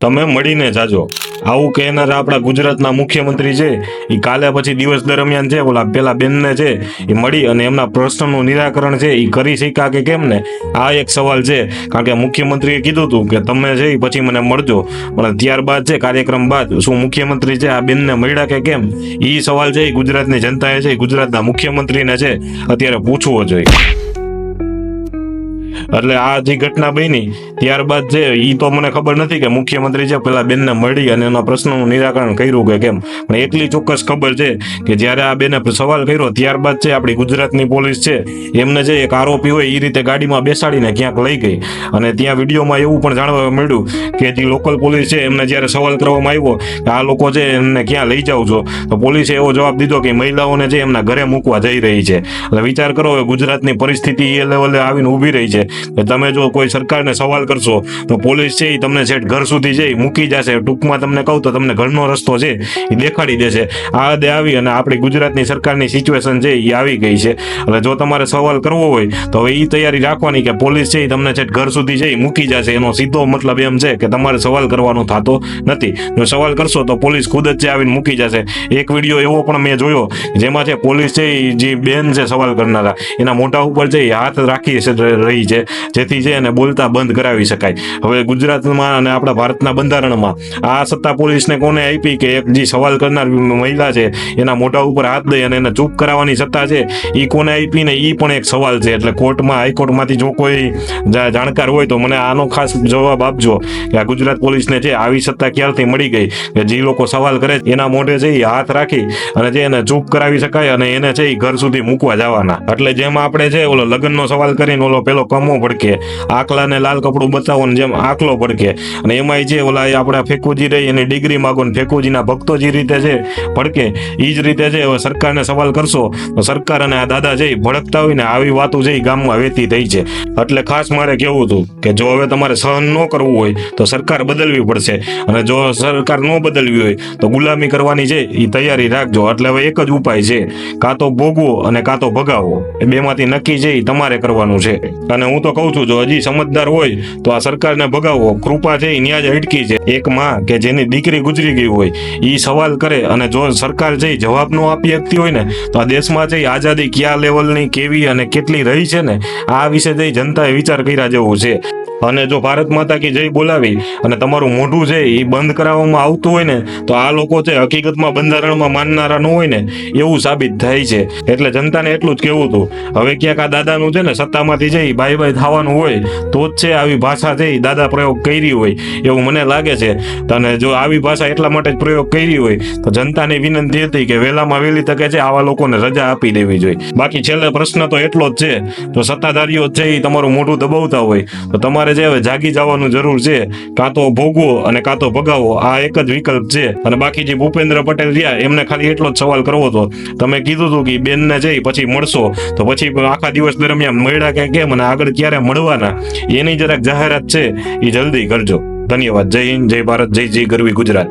તમે મળીને જાજો. આવું કહેનારા આપણા ગુજરાતના મુખ્યમંત્રી છે એ કાલે પછી દિવસ દરમિયાન છે, ઓલા પેલા બેનને છે એ મળી અને એમના પ્રશ્નનું નિરાકરણ છે એ કરી શક્યા કે કેમ ને? આ એક સવાલ છે, કારણ કે મુખ્યમંત્રીએ કીધું હતું કે તમે છે એ પછી મને મળજો. પણ ત્યારબાદ છે, કાર્યક્રમ બાદ શું મુખ્યમંત્રી છે, આ બેનને મળ્યા કે કેમ? એ સવાલ છે એ ગુજરાતની જનતાએ છે એ ગુજરાતના મુખ્યમંત્રીને છે, અત્યારે પૂછવો જોઈએ. એટલે આ જે ઘટના બની, ત્યારબાદ છે એ તો મને ખબર નથી કે મુખ્યમંત્રી છે, પેલા બેનને મળી અને એના પ્રશ્નનું નિરાકરણ કર્યું કે કેમ? પણ એટલી ચોક્કસ ખબર છે કે જ્યારે આ બેને સવાલ કર્યો, ત્યારબાદ છે આપણી ગુજરાતની પોલીસ છે, એમને જે એક આરોપી હોય એ રીતે ગાડીમાં બેસાડીને ક્યાંક લઈ ગઈ. અને ત્યાં વિડીયોમાં એવું પણ જાણવા મળ્યું કે જે લોકલ પોલીસ છે, એમને જ્યારે સવાલ કરવામાં આવ્યો કે આ લોકો છે, એમને ક્યાં લઈ જાવ છો? તો પોલીસે એવો જવાબ દીધો કે મહિલાઓને છે એમના ઘરે મૂકવા જઈ રહી છે. એટલે વિચાર કરો હવે ગુજરાતની પરિસ્થિતિ એ લેવલે આવીને ઊભી રહી છે. કે તમે જો કોઈ સરકારને સવાલ કરશો, તો પોલીસ છે એ તમને છેક ઘર સુધી જઈ મૂકી જશે. ટૂંકમાં તમને કહું તો તમને ઘરનો રસ્તો છે એ દેખાડી દેશે. આ હદે આવી અને આપણી ગુજરાતની સરકારની સિચ્યુએશન છે એ આવી ગઈ છે. એટલે જો તમારે સવાલ કરવો હોય, તો હવે એ તૈયારી રાખવાની કે પોલીસ છે એ તમને છેટ ઘર સુધી જઈ મૂકી જશે. એનો સીધો મતલબ એમ છે કે તમારે સવાલ કરવાનો થતો નથી. જો સવાલ કરશો તો પોલીસ ખુદ જ આવીને મૂકી જશે. એક વીડિયો એવો પણ મેં જોયો, જેમાં છે પોલીસ છે જે બેન છે સવાલ કરનારા, એના મોઢા ઉપર છે હાથ રાખી રહી છે. જેથી છે એને બોલતા બંધ કરાવી શકાય. હવે ગુજરાતમાં અને આપણા ભારતના બંધારણમાં આ સત્તા પોલીસને કોને આપી કે એક જે સવાલ કરનાર મહિલા છે, એના મોઢા ઉપર હાથ દઈ અને એને ચૂપ કરાવવાની સત્તા છે એ કોને આપી ને એ પણ એક સવાલ છે. એટલે કોર્ટમાં, હાઈકોર્ટમાંથી જો કોઈ જાણકાર હોય તો મને આનો ખાસ જવાબ આપજો કે આ ગુજરાત પોલીસને છે આવી સત્તા ક્યારથી મળી ગઈ? કે જે લોકો સવાલ કરે એના મોઢે છે એ હાથ રાખી અને જે એને ચૂપ કરાવી શકાય અને એને છે એ ઘર સુધી મૂકવા જવાના. એટલે જેમ આપણે છે ઓલો લગ્નનો સવાલ કરીને ઓલો પેલો કમો ભડકે આખલાને લાલ કપડું બતાવો જેમ આકલો ભડકે અને એમાંય જે ઓલા આપણા ફેકુજી રહી, એની ડિગ્રી માગો ને ફેકુજીના ભક્તો જે રીતે છે. ભડકે એ જ રીતે છે. હવે સરકારને સવાલ કરશો, તો સરકાર અને આ દાદા જઈ ભડકતા હોય ને, આવી વાતો જઈ ગામમાં વેતી થઈ છે. એટલે ખાસ મારે કહેવું હતું કે જો હવે તમારે સહન ન કરવું હોય, તો સરકાર બદલવી પડશે. અને જો સરકાર ન બદલવી હોય, તો ગુલામી કરવાની છે એ તૈયારી રાખજો. એટલે હવે એક જ ઉપાય છે. કાં તો ભોગવો અને કાં તો ભગાવો. એ બેમાંથી નક્કી છે એ તમારે કરવાનું છે. અને હું તો કહું છું, જો હજી સમજદાર હોય, તો આ સરકારને ભગાવો. કૃપા છે ન્યાજ અટકી છે. એક માં કે જેની દીકરી ગુજરી ગઈ હોય એ સવાલ કરે અને જો સરકાર છે જવાબ ન આપી શકતી હોય ને, તો આ દેશમાં છે આઝાદી કયા લેવલની કેવી અને કેટલી રહી છે ને, આ વિશે જઈ જનતાએ વિચાર કર્યા જેવું છે. અને જો ભારત માતા કી જય બોલાવી અને તમારું મોઢું છે એ બંધ કરાવવામાં આવતું હોય ને, તો આ લોકો છે હકીકતમાં બંધારણમાં માનનારા ન હોય ને, એવું સાબિત થાય છે. એટલે જનતાને એટલું જ કહેવું હતું. હવે ક્યાંક આ દાદાનું છે ને સત્તામાંથી જઈ ભાઈ બાય થવાનું હોય, તો જ છે આવી ભાષા છે એ દાદા પ્રયોગ કરી હોય. એવું મને લાગે છે. અને જો આવી ભાષા એટલા માટે જ પ્રયોગ કરી હોય, તો જનતાની વિનંતી હતી કે વહેલામાં વહેલી તકે છે આવા લોકોને રજા આપી દેવી જોઈએ. બાકી છેલ્લે પ્રશ્ન તો એટલો જ છે. જો સત્તાધારીઓ છે એ તમારું મોઢું દબાવતા હોય, તો તમારે જે હવે જાગી જવાનું જરૂર છે, કાં તો ભોગવો અને કાં તો ભગાવો, આ એક જ વિકલ્પ છે. અને બાકી જે ભૂપેન્દ્ર પટેલ રહ્યા, એમને ખાલી એટલો જ સવાલ કરવો હતો. તમે કીધું હતું કે બેનને જઈ પછી મળશો. તો પછી આખા દિવસ દરમિયાન મળ્યા કે કેમ અને આગળ ક્યારે મળવાના? એની જરાક જાહેરાત છે. એ જલ્દી કરજો. ધન્યવાદ. જય હિન્દ, જય ભારત, જય જય ગરવી ગુજરાત.